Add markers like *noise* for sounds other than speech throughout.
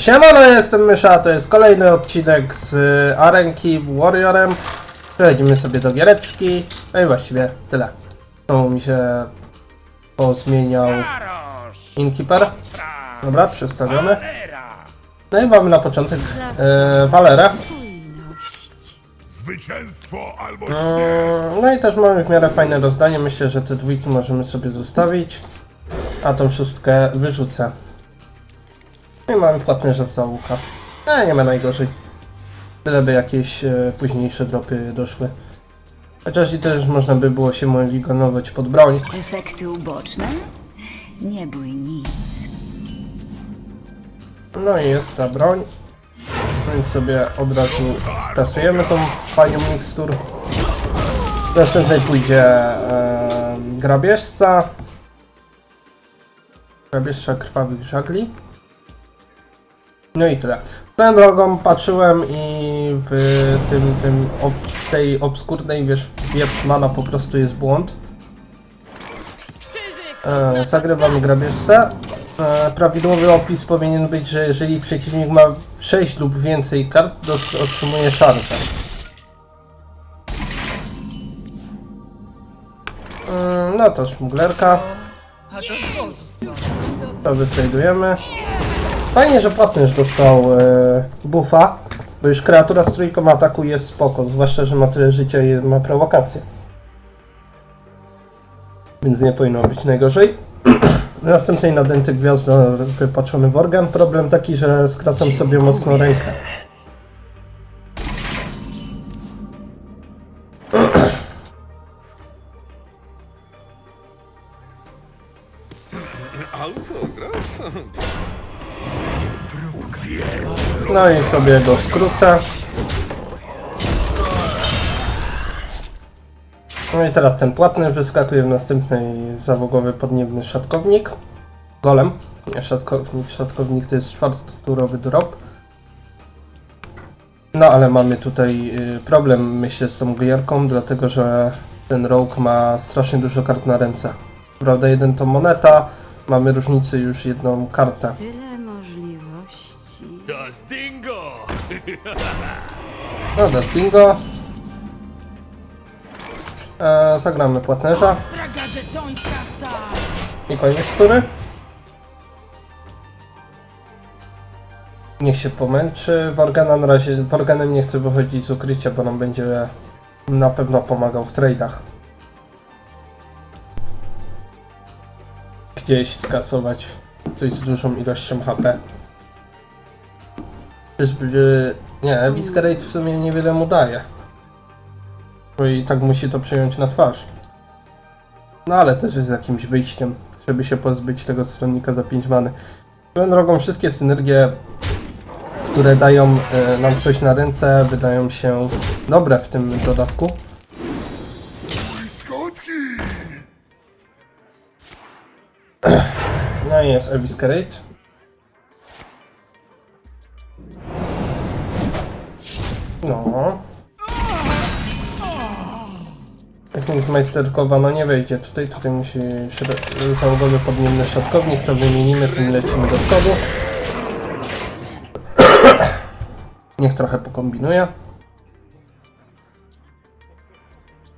Siemano, jestem Mysza, to jest kolejny odcinek z y, Arenki Warriorem. Przechodzimy sobie do giereczki. No i właściwie tyle. Tu mi się pozmieniał Arosz! Innkeeper. Dobra, przestawiony. Valera! No i mamy na początek y, Valerę. Zwycięstwo albo Mm, No i też mamy w miarę fajne rozdanie. Myślę, że te dwójki możemy sobie zostawić. A tą szóstkę wyrzucę. No i mamy płatnerza za łuka. E, nie ma najgorzej. Byleby jakieś e, późniejsze dropy doszły. Chociaż i też można by było się moligonować pod broń. Efekty uboczne? Nie bój nic. No i jest ta broń. No i sobie od razu skasujemy tą panią mikstur. W następnej pójdzie e, grabieżca. Grabieżca krwawych żagli. No i tyle. Swoją drogą patrzyłem i w tym, tym ob, tej obskurnej wież, wieprz mana po prostu jest błąd. E, zagrywamy grabieżcę. E, prawidłowy opis powinien być, że jeżeli przeciwnik ma 6 lub więcej kart, otrzymuje szansę. Mm, No to szmuglerka. To wytradujemy. Fajnie, że płatnyż dostał e, buffa, bo już kreatura z trójką ataku jest spoko, zwłaszcza, że ma tyle życia i ma prowokację. Więc nie powinno być najgorzej. *clears throat* Następnej nadęty gwiazdo wypaczony worgan. Problem taki, że skracam sobie mocno rękę. No i sobie go skrócę. No i teraz ten płatny wyskakuje w następnej zawogowy podniebny szatkownik. Golem. Szatkownik. Szatkownik to jest czwarturowy drop. No ale mamy tutaj y, problem myślę z tą gierką, dlatego że ten rogue ma strasznie dużo kart na ręce. Prawda, jeden to moneta, mamy różnicy już jedną kartę. Stingo! No, Stingo. E, zagramy płatnerza. I koniec tury. Niech się pomęczy. Worgana na razie, Worganem nie chce wychodzić z ukrycia, bo nam będzie na pewno pomagał w trade'ach. Gdzieś skasować coś z dużą ilością HP. Czyżby... Nie, Viscerate w sumie niewiele mu daje. Bo i tak musi to przyjąć na twarz. No ale też jest jakimś wyjściem, żeby się pozbyć tego stronnika za 5 many. Swoją drogą wszystkie synergie, które dają e, nam coś na ręce, wydają się dobre w tym dodatku. No i jest Eviscerate. No. Technik zmajsterkowa, no nie wejdzie tutaj, tutaj musi załogowy podniemny szatkownik, to wymienimy, tym lecimy do przodu. *coughs* Niech trochę pokombinuje.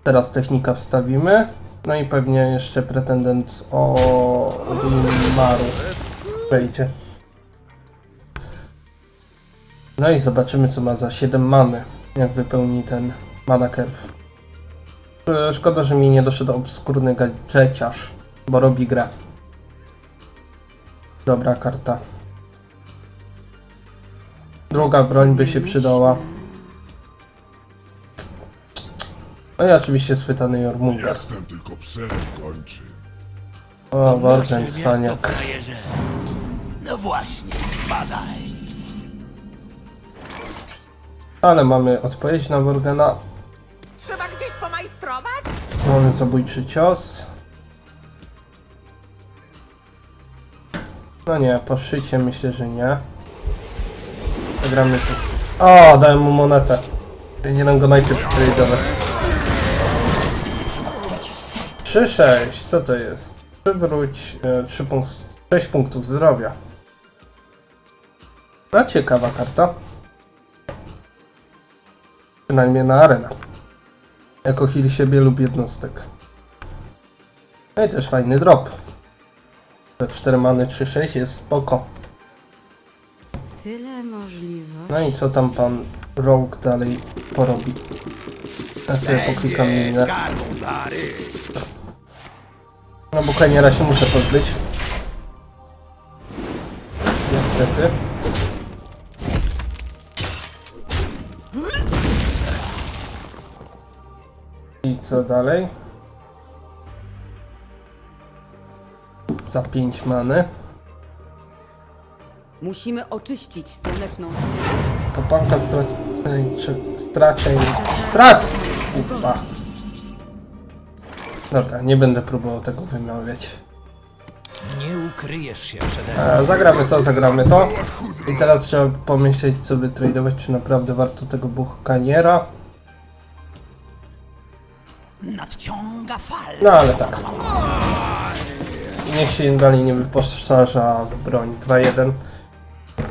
Teraz technika wstawimy. No i pewnie jeszcze pretendent z Olimaru wejdzie. No i zobaczymy co ma za 7 many, jak wypełni ten mana curve. E, Szkoda, że mi nie doszedł obskurny gadżeciarz, bo robi grę. Dobra karta. Druga broń by się przydała. No i oczywiście schwytany Jormungand. Jestem tylko psem kończy. O, Worgen, cwaniak. No właśnie, badaj. Ale mamy odpowiedź na Worgena. Trzeba gdzieś pomajstrować? Mamy zabójczy cios. No nie, po szycie myślę, że nie. Zagramy sobie. O, dałem mu monetę. Powinienem go najpierw tradeować. 3-6, co to jest? Przywróć e, 3 punkt, 6 punktów zdrowia. A ciekawa karta. Przynajmniej na arena. Jako heal siebie lub jednostek. No i też fajny drop. Te 4 many 3-6 jest spoko. Tyle możliwości. No i co tam pan Rogue dalej porobi? Ja sobie poklikam minę. No bo Kaniera się muszę pozbyć. Niestety. I co dalej? Za 5 many. Musimy oczyścić słoneczną Kopanka straczeń... Straczeń... Strat! Upa. Dobra, nie będę próbował tego wymawiać. Nie ukryjesz się przede mną. E, zagramy to, zagramy to. I teraz trzeba pomyśleć, co wytradować, czy naprawdę warto tego buchkaniera. Nadciąga fal. No ale tak. Niech się dalej nie wyposaża w broń 2-1,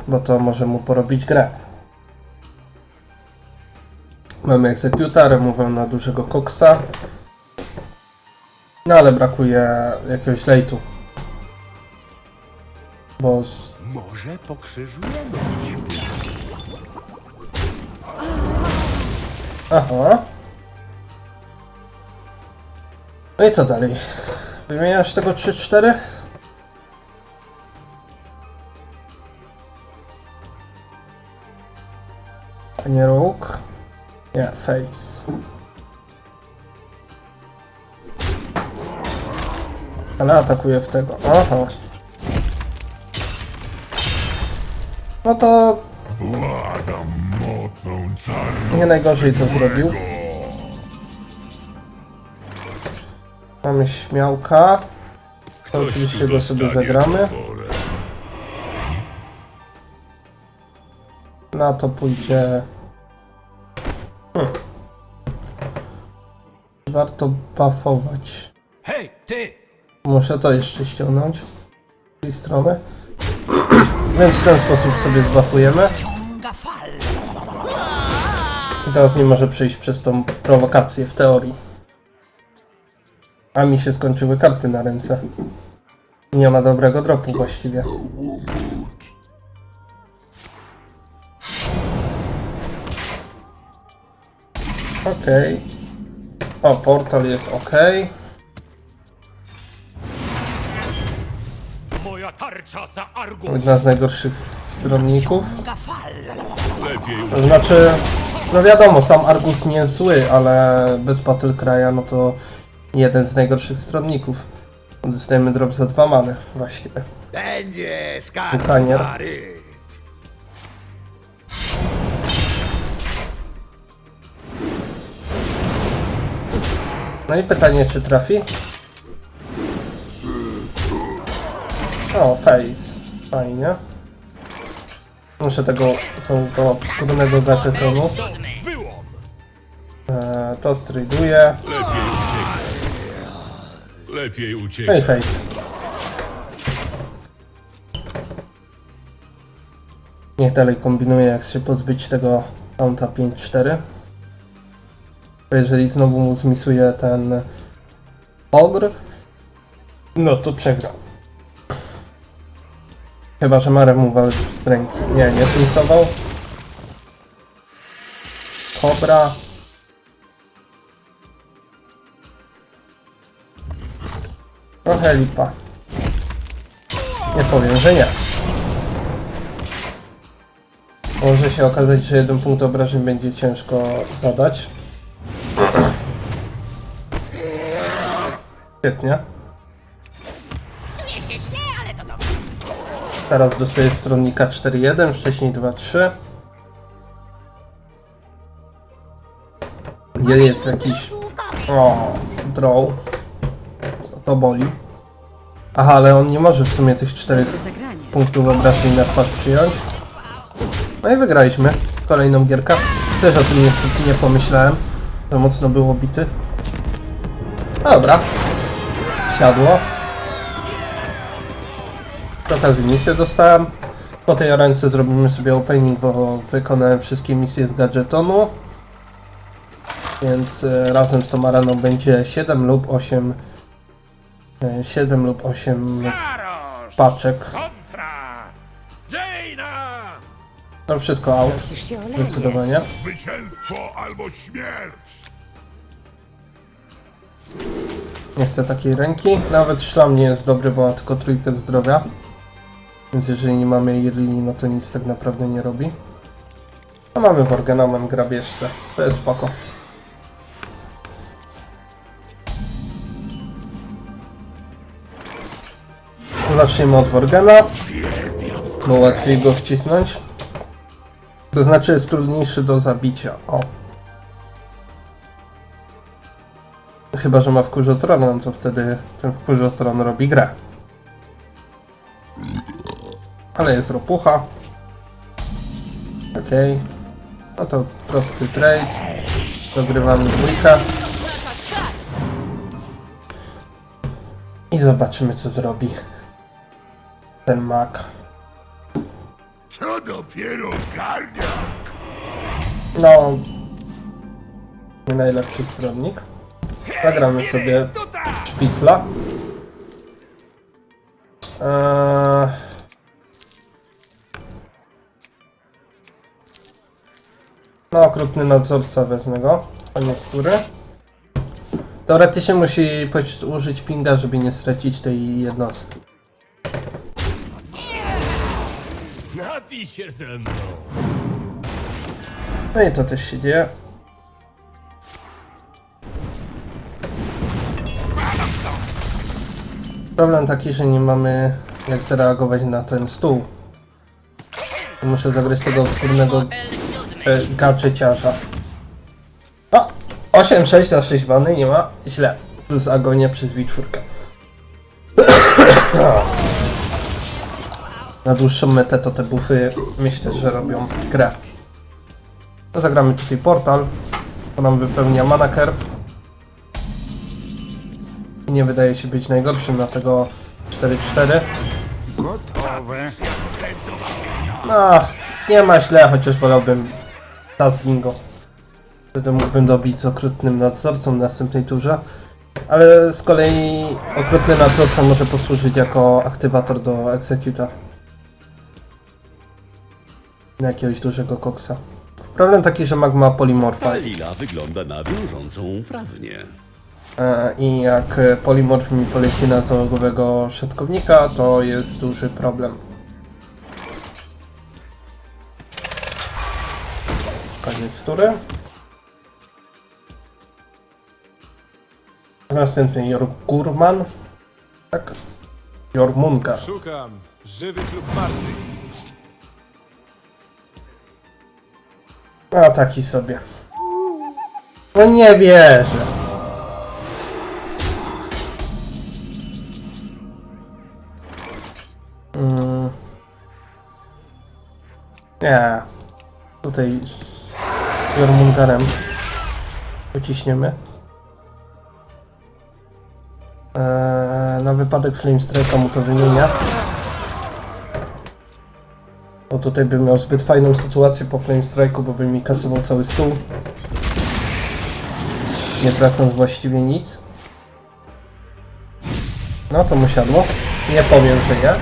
bo to może mu porobić grę. Mamy egzekuta, remowę na dużego koksa. No ale brakuje jakiegoś lejtu. Bo z... Może pokrzyżujemy. Aha. No i co dalej? Wymieniasz tego 3-4? A nie róg? Nie, face. Ale atakuje w tego. Aha. No to Władam mocą czarną. Nie najgorzej to zrobił. Mamy śmiałka. To oczywiście go sobie zagramy. Na to pójdzie... Hmm. Warto buffować. Hej, ty! Muszę to jeszcze ściągnąć. Z tej strony. *clears throat* Więc w ten sposób sobie fal. I teraz nie może przejść przez tą prowokację w teorii. A mi się skończyły karty na ręce. Nie ma dobrego dropu właściwie. Okej. O, portal jest ok. Moja tarcza za argus. Jedna z najgorszych stronników. To znaczy, no wiadomo, sam Argus nie jest zły, ale bez Battle Cry'a, no to jeden z najgorszych stronników. Dostajemy drop za dwa many, właściwie. Będzie Bukanier. No i pytanie, czy trafi? O, face. Fajnie. Muszę tego, tego obskurnego gatetonu. Eee, to straduję. Lepiej uciekaj. face. Niech dalej kombinuje, jak się pozbyć tego Counta 5-4. Bo jeżeli znowu mu zmisuje ten ogr, no to przegrał. Chyba, że Marem mu walczy z ręki. Nie, nie zmisował. Kobra. Trochę lipa. Nie powiem, że nie. Może się okazać, że jeden punkt obrażeń będzie ciężko zadać. Świetnie. Czuję się. Teraz dostaję stronnika 4.1, wcześniej 2.3. Gdzie jest jakiś... O, draw. To boli. Aha, ale on nie może w sumie tych czterech punktów obrażeń na twarz przyjąć. No i wygraliśmy kolejną gierkę. Też o tym nie, nie pomyślałem, że mocno był bity. Dobra. Siadło. Z okazji misję dostałem. Po tej ręce zrobimy sobie opening, bo wykonałem wszystkie misje z gadżetonu. Więc e, razem z tą areną będzie 7 lub 8 e, 7 lub 8 Karosz! paczek. To wszystko out. Zdecydowanie. Zwycięstwo albo śmierć! Nie chcę takiej ręki. Nawet szlam nie jest dobry, bo ma tylko trójkę zdrowia. Więc jeżeli nie mamy Irli, no to nic tak naprawdę nie robi. A mamy Worgena, mam grabieżce. To jest spoko. Zacznijmy od Worgena, bo łatwiej go wcisnąć. To znaczy jest trudniejszy do zabicia. O. Chyba, że ma wkurzotron, no to wtedy ten wkurzotron robi grę. Ale jest ropucha. Okej. No to prosty trade. Dogrywamy dwójkę. I zobaczymy co zrobi ten mak. Co dopiero garniak? No. Nie najlepszy stronnik. Zagramy sobie Szpicla. Eee... No, okrutny nadzorca wezmę go. Koniec tury. Teoretycznie musi użyć pinga, żeby nie stracić tej jednostki. Napij się ze mną! No i to też się dzieje. Problem taki, że nie mamy jak zareagować na ten stół. Muszę zagrać tego obskurnego e, gadżeciarza. O! 8-6 na 6 bany, nie ma. Źle. Plus agonia przez B4. Na dłuższą metę to te buffy myślę, że robią grę. No, zagramy tutaj portal. To nam wypełnia mana curve. I nie wydaje się być najgorszym na tego 4-4. Gotowe. No, nie ma źle, chociaż wolałbym Dazzlingo. Wtedy mógłbym dobić z okrutnym nadzorcą w następnej turze. Ale z kolei okrutny nadzorca może posłużyć jako aktywator do Executa. Na jakiegoś dużego koksa. Problem taki, że mag ma polimorfa. Ta lila wygląda na wiążącą prawnie. E, I jak polimorf mi poleci na załogowego szatkownika, to jest duży problem. Koniec tury. Następny Jorgurman. Tak. Jormunga. Szukam żywych lub martwych. A taki sobie. No nie wierzę. Mm. Nie. Tutaj z Jormungarem wyciśniemy. Eee, na wypadek Flamestrike'a mu to wymienia. Bo tutaj bym miał zbyt fajną sytuację po Flame Strike'u, bo by mi kasował cały stół. Nie tracąc właściwie nic. No to mu siadło. Nie powiem, że nie.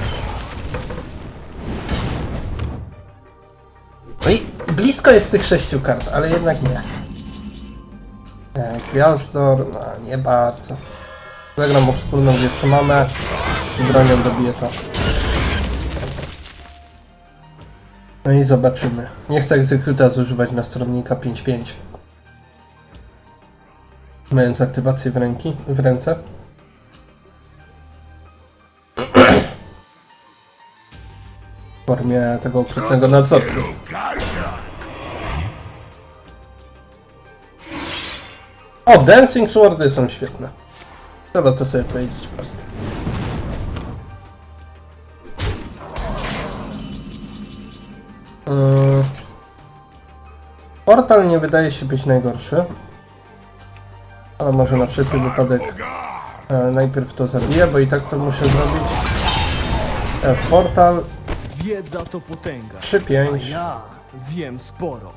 No i blisko jest tych sześciu kart, ale jednak nie. Gwiazdor, no nie bardzo. Zagram obskurną wieprzomamę i bronią dobiję to. No i zobaczymy. Nie chcę egzekuta zużywać na stronnika 5.5. Mając aktywację w, ręki, w ręce. W formie tego okrutnego nadzorcy. O, Dancing Swordy są świetne. Trzeba to sobie powiedzieć prosto. Yy, Portal nie wydaje się być najgorszy. Ale może na wszelki wypadek e, najpierw to zabiję, bo i tak to muszę zrobić. Teraz portal. Wiedza to potęga. 3-5. Ja wiem sporo.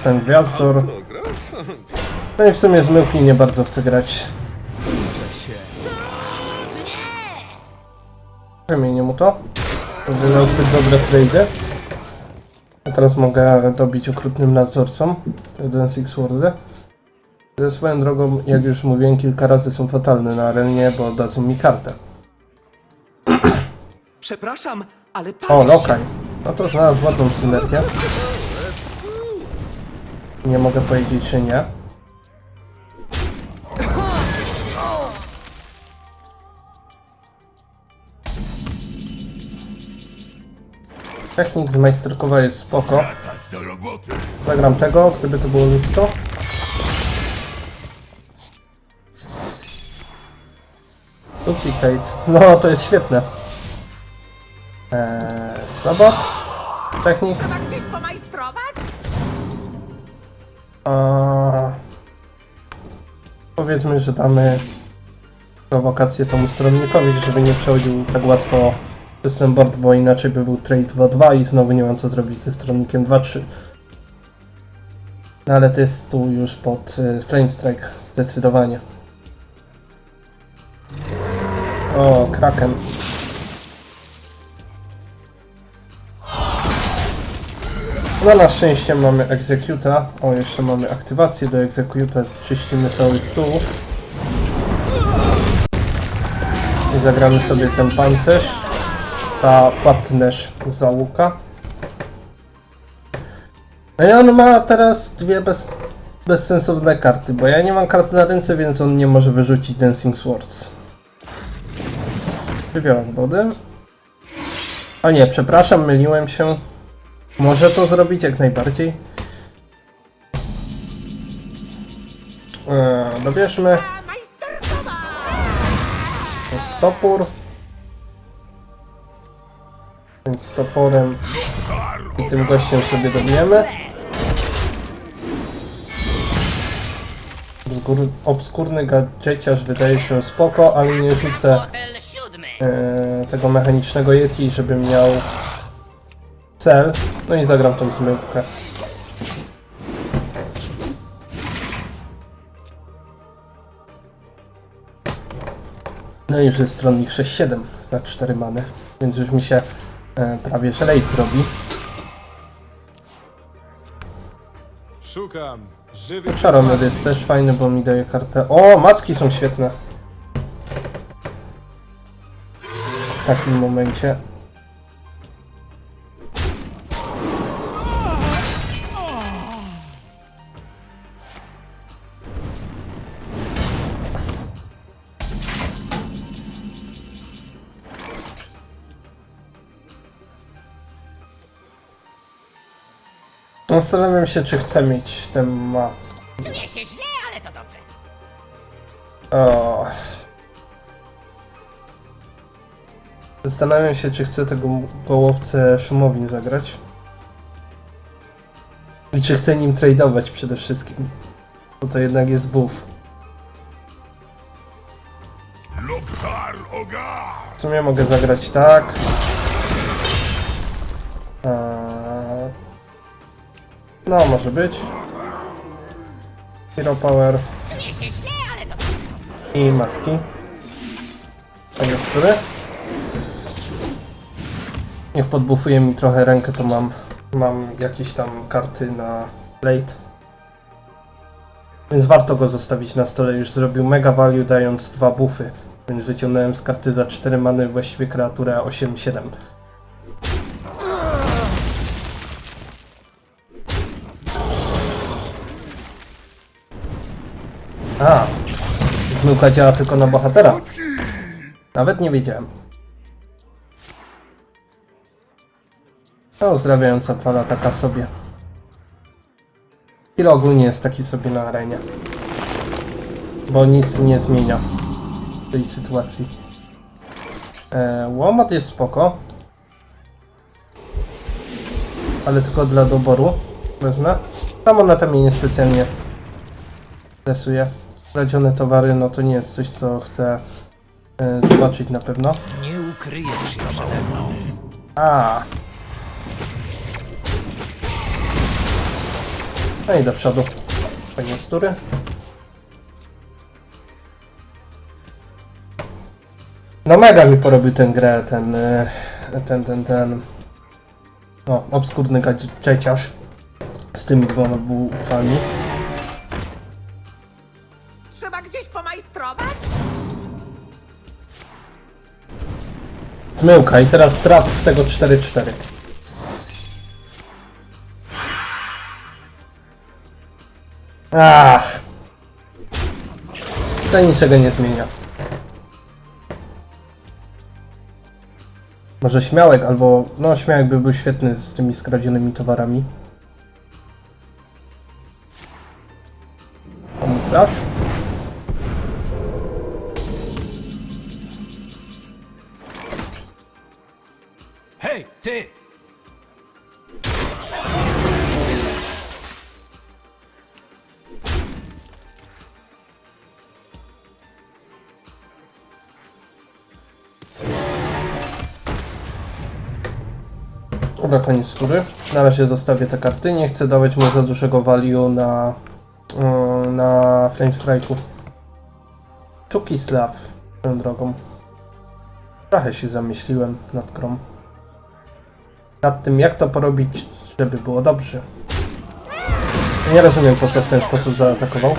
Ten gwiazdor. No i w sumie z myłki nie bardzo chcę grać. Wymienię mu to. Miał zbyt dobre trade. A teraz mogę dobić okrutnym nadzorcom. To jeden Six Wordy. Ze swoją drogą, jak już mówiłem kilka razy, są fatalne na arenie, bo dadzą mi kartę. Przepraszam, ale O, lokaj. No to znalazł ładną synergię. Nie mogę powiedzieć, że nie. Technik z majsterkowa jest spoko. Zagram tego, gdyby to było lustro. Duplicate. No, to jest świetne. Eee, Sabot. Technik. A... Powiedzmy, że damy prowokację temu stronnikowi, żeby nie przechodził tak łatwo przez ten board, bo inaczej by był trade 2-2 i znowu nie mam co zrobić ze stronnikiem 2-3. No ale to jest tu już pod y, Flame Strike, zdecydowanie. O, Kraken. No na szczęście mamy Executa. O, jeszcze mamy aktywację do Executa. Czyścimy cały stół. I zagramy sobie ten pancerz. Ta płatnerz za łuka. No i on ma teraz dwie bez, bezsensowne karty, bo ja nie mam kart na ręce, więc on nie może wyrzucić Dancing Swords. Żywiołek wody. O nie, przepraszam, myliłem się. Może to zrobić jak najbardziej. Eee, dobierzmy majsterkowa! stopór. Więc toporem i tym gościem sobie dobijemy. Obskur- Obskurny gadżeciarz wydaje się spoko, ale nie rzucę e, tego mechanicznego Yeti, żebym miał cel. No i zagram tą zmyłkę. No i już jest stronnik 6-7 za 4 many, więc już mi się e, prawie że late robi. Szukam. Żywy klub Sharon martwych. jest też fajny, bo mi daje kartę. O, macki są świetne. W takim momencie. Zastanawiam się, czy chcę mieć ten mac. Czuję się źle, ale to dobrze. O. Zastanawiam się, czy chcę tego gołowcę szumowin zagrać. I czy chcę nim tradeować przede wszystkim. Bo to jednak jest buff. W sumie mogę zagrać tak. No, może być. Hero Power i macki. Tego który. Niech podbufuje mi trochę rękę, to mam, mam jakieś tam karty na late. Więc warto go zostawić na stole. Już zrobił mega value dając dwa buffy. Więc wyciągnąłem z karty za 4 many właściwie kreaturę 8-7. A, zmyłka działa tylko na bohatera. Nawet nie wiedziałem. No, uzdrawiająca fala taka sobie. Kilo ogólnie jest taki sobie na arenie. Bo nic nie zmienia tej sytuacji. E, łomot jest spoko. ale tylko dla doboru. Wezmę. Ta moneta mnie niespecjalnie interesuje. Skradzione towary, no to nie jest coś, co chcę e, zobaczyć na pewno. Nie ukryjesz się przede mną. A. No i do przodu. Fajnie stury. No mega mi porobił tę grę, ten, e, ten, ten, ten, no, obskurny gadżeciarz z tymi dwoma bufami. Zmyłka i teraz traf w tego 4-4. Ach. To niczego nie zmienia. Może śmiałek albo... No śmiałek by był świetny z tymi skradzionymi towarami. Kamuflaż. Ty! Dobra, koniec tury. Na razie zostawię te karty. Nie chcę dawać mu za dużego value na, yy, na Flame Strike'u. Czukislav, tą drogą. Trochę się zamyśliłem nad grą. Nad tym, jak to porobić, żeby było dobrze. Nie rozumiem, po co w ten sposób zaatakował.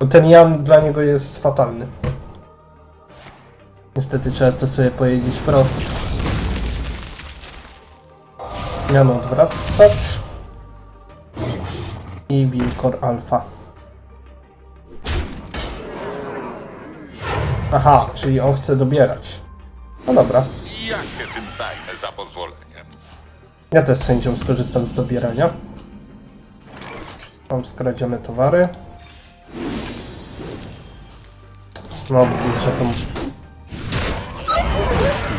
Bo ten Jan dla niego jest fatalny. Niestety trzeba to sobie powiedzieć prosto. Miano odwracacz. I Wilkor Alpha. Aha, czyli on chce dobierać. No dobra. Ja się tym zajmę za pozwoleniem. Ja też z chęcią skorzystam z dobierania. Mam skradzione towary. No, że to...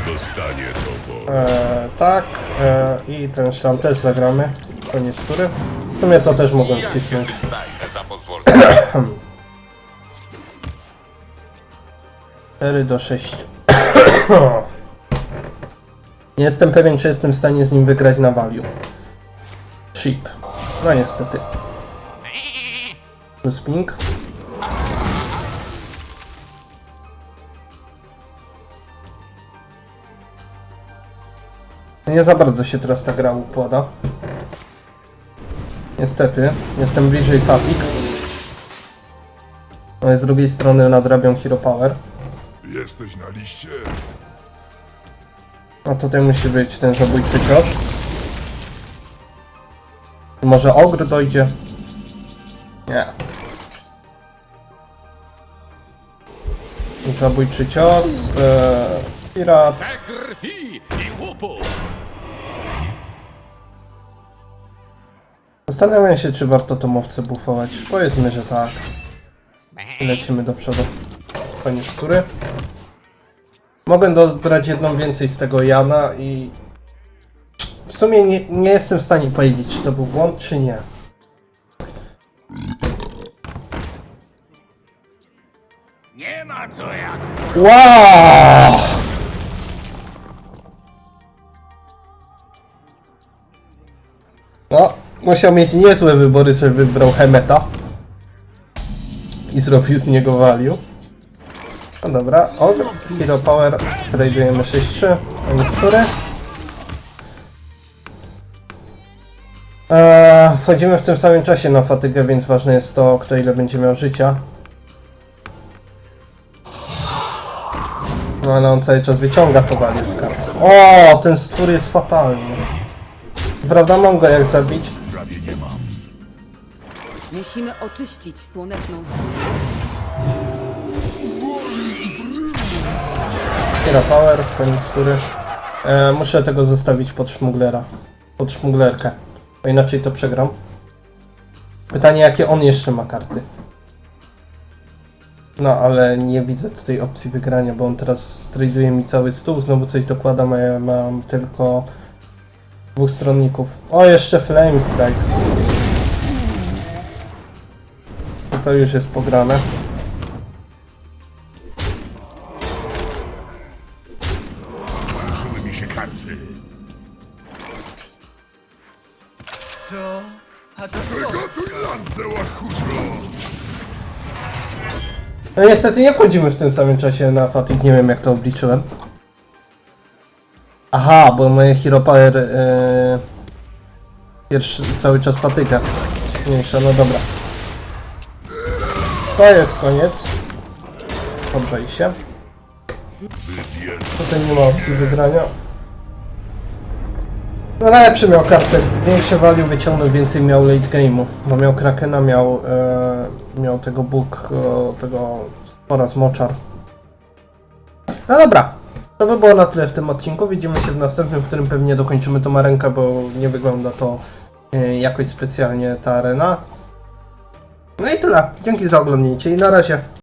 Dostanie to, bo... E, tak, e, i ten szlam też zagramy. Koniec tury. W sumie to też mogłem wcisnąć. 4 *coughs* do 6. *coughs* *coughs* Nie jestem pewien, czy jestem w stanie z nim wygrać na value. Chip. No niestety. Plus ping. Nie za bardzo się teraz ta gra układa. Niestety, jestem bliżej Patik. Ale z drugiej strony nadrabiam Hero Power. Jesteś na liście? Tutaj musi być ten zabójczy cios. Może ogr dojdzie? Nie. Zabójczy cios. E, pirat. Zastanawiam się, czy warto tomowce buffować. Powiedzmy, że tak. Lecimy do przodu. Koniec tury. Mogę dobrać jedną więcej z tego Jana i... W sumie nie, nie jestem w stanie powiedzieć, czy to był błąd, czy nie. Nie ma to jak Wow! No, musiał mieć niezłe wybory, żeby wybrał Hemeta. I zrobił z niego value. No dobra, Ogr, Hero Power, tradujemy 6-3, Anistury. Eee, wchodzimy w tym samym czasie na fatygę, więc ważne jest to, kto ile będzie miał życia. No ale on cały czas wyciąga to value z kart. O, ten stwór jest fatalny. Prawda, mam go jak zabić? Musimy oczyścić słoneczną Hero Power, koniec tury. E, muszę tego zostawić pod szmuglera. Pod szmuglerkę. Bo inaczej to przegram. Pytanie, jakie on jeszcze ma karty. No, ale nie widzę tutaj opcji wygrania, bo on teraz traduje mi cały stół, znowu coś dokładam, a ja mam tylko Dwóch stronników. O, jeszcze Flame Strike. To już jest pograne. No niestety nie wchodzimy w tym samym czasie na Fatig, nie wiem jak to obliczyłem. Aha, bo moje Hero Power yy, pierwszy cały czas fatyga. Mniejsza, no dobra. To jest koniec. Poddaj się. Tutaj nie ma opcji wygrania. No lepszy miał kartę, większe value wyciągnął, więcej miał late game'u, bo miał Krakena, miał, e, miał tego Bóg, e, tego oraz Moczar. No dobra, to by było na tyle w tym odcinku, widzimy się w następnym, w którym pewnie dokończymy tą arenkę, bo nie wygląda to e, jakoś specjalnie ta arena. No i tyle, dzięki za oglądnięcie i na razie.